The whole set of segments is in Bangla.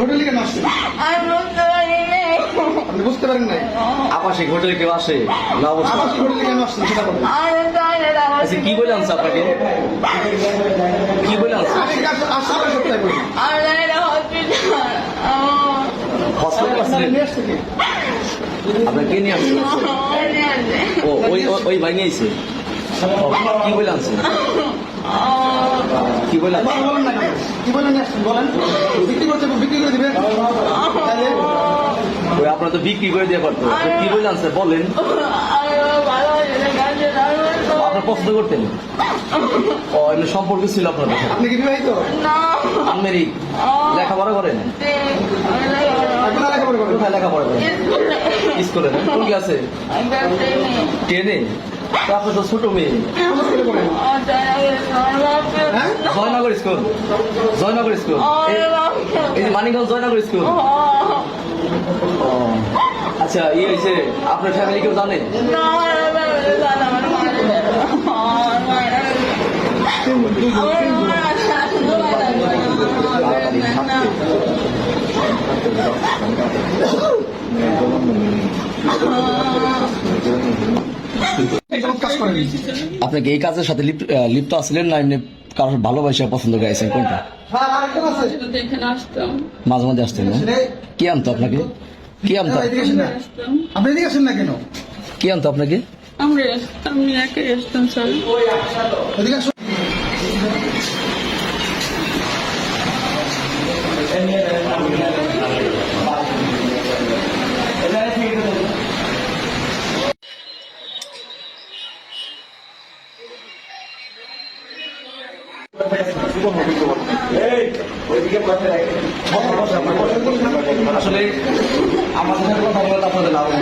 হোটেলে কেন আসছেন? বুঝতে আপনি বুঝতে পারেন নাই? আবাসিক হোটেলে কেউ আসে? না অবশ্য। আবাসিক হোটেলে কেন আসছেন সেটা বলেন। আচ্ছা কি বলে আনছে আপনাকে কি বলে আনছে? আপনি কি আসলে আসলে সপ্তাহে বলুন হসপিটাল হসপিটাল নিয়ে আসছে কি? আপনার কে নিয়ে আসছে? ও ওই ওই- ভাই কি বলে আনছে? কি বলে বলেন বলেন না কি বলেন বলেন। বিক্রি করতে বিক্রি করে দিবেন তাহলে? ওই আপনার তো বিক্রি করে দিয়ে পারতো আপনি কি বলে আনছে বলেন। আপনার পছন্দ করতেন? ও এমনি সম্পর্ক ছিল আপনার আপনি কি বিবাহিত? আমেরিক লেখাপড়া করেন? এখন লেখাপড়া করেন? কোথায় লেখাপড়া করেন? স্কুলে। কোন ক্লাসে? টেনে? তো তো ছোট মেয়ে হ্যাঁ জয়নগর স্কুল জয়নগর স্কুল এই- যে মানিকগঞ্জ জয়নগর স্কুল আচ্ছা ইয়ে হয়েছে আপনার ফ্যামিলি কেউ জানে এই করেন। আপনি কি এই কাজের সাথে লিপ্ত আসলেন লিপ্ত আছিলেন না এমনি কারোর ভালোবাসা পছন্দ গাইছেন? কোনটা? হ্যাঁ মাঝে মাঝে আসতেন না? কি আনতো আপনাকে? কি আনতো? আপনি এদিকে আসেন না কেন? কি আনতো আপনাকে? আমরা আমি একাই আসতাম স্যার। আসলে আমাদের কথা বলে আপনাদের লাভ না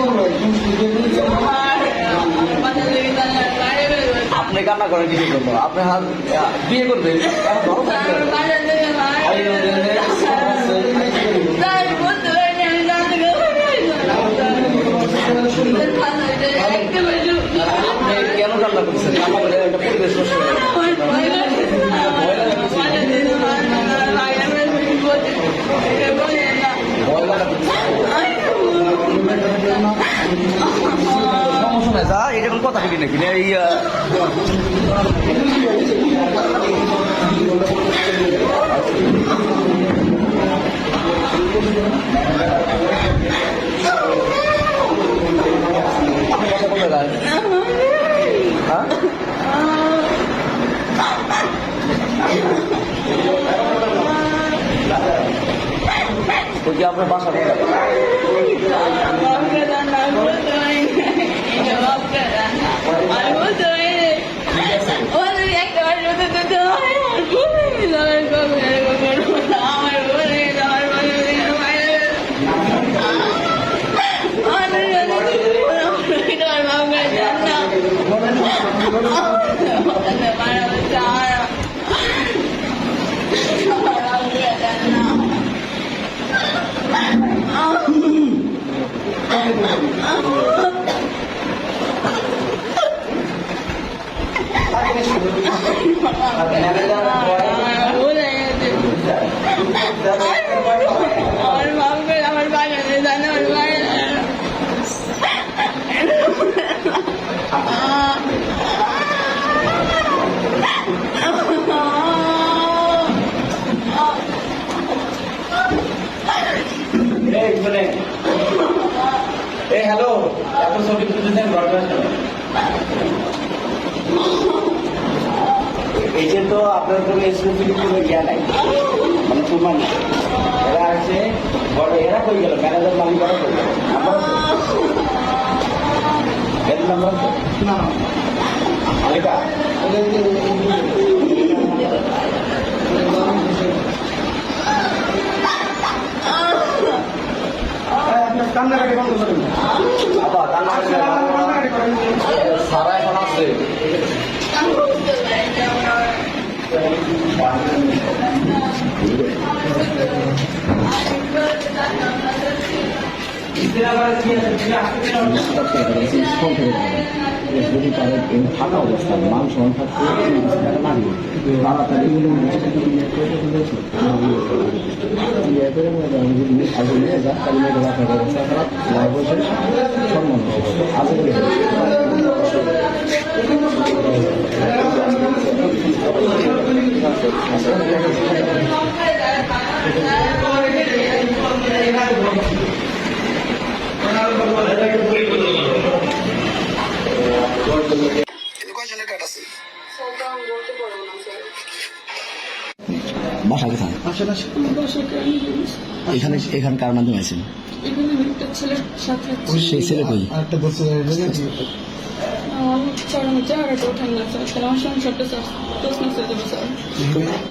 করব আপনি কান্না করেন, কিছু জন্য আপনি হাত বিয়ে করবেন। সমস্যা নাই যা এটা কোনো কথা বলি নাকি এই আহ, আপনি কথা বলে দেন। হ্যাঁ তো কি আপনার বাসা কোথায় আমার বাপ করে আমার বাগানে জানে আমার বাগানে এই হ্যালো এত ছবি তুলতেছেন এই যে তো আপনার কোনো স্পেসিফিক কোনো ইয়া নাই মানে প্রমাণ নাই। এরা আছে বড় এরা কই গেল ম্যানেজার মালিক করা কই গেল নাম্বার আছে? এর নাম্বার আছে? না এটা 对。থেকে অবস্থা মান সমান থাকতে তাড়াতাড়ি ব্যবস্থা খারাপ লাভ হয়েছে সম্মান আশা করি বাসা কোথায়? এখানে এখানে কার মাধ্যমে আছেন? সেই ছেলে কই? চরম চেহারাটা ওঠান না, স্যার। আমার সংসারটা, স্যার স্যার।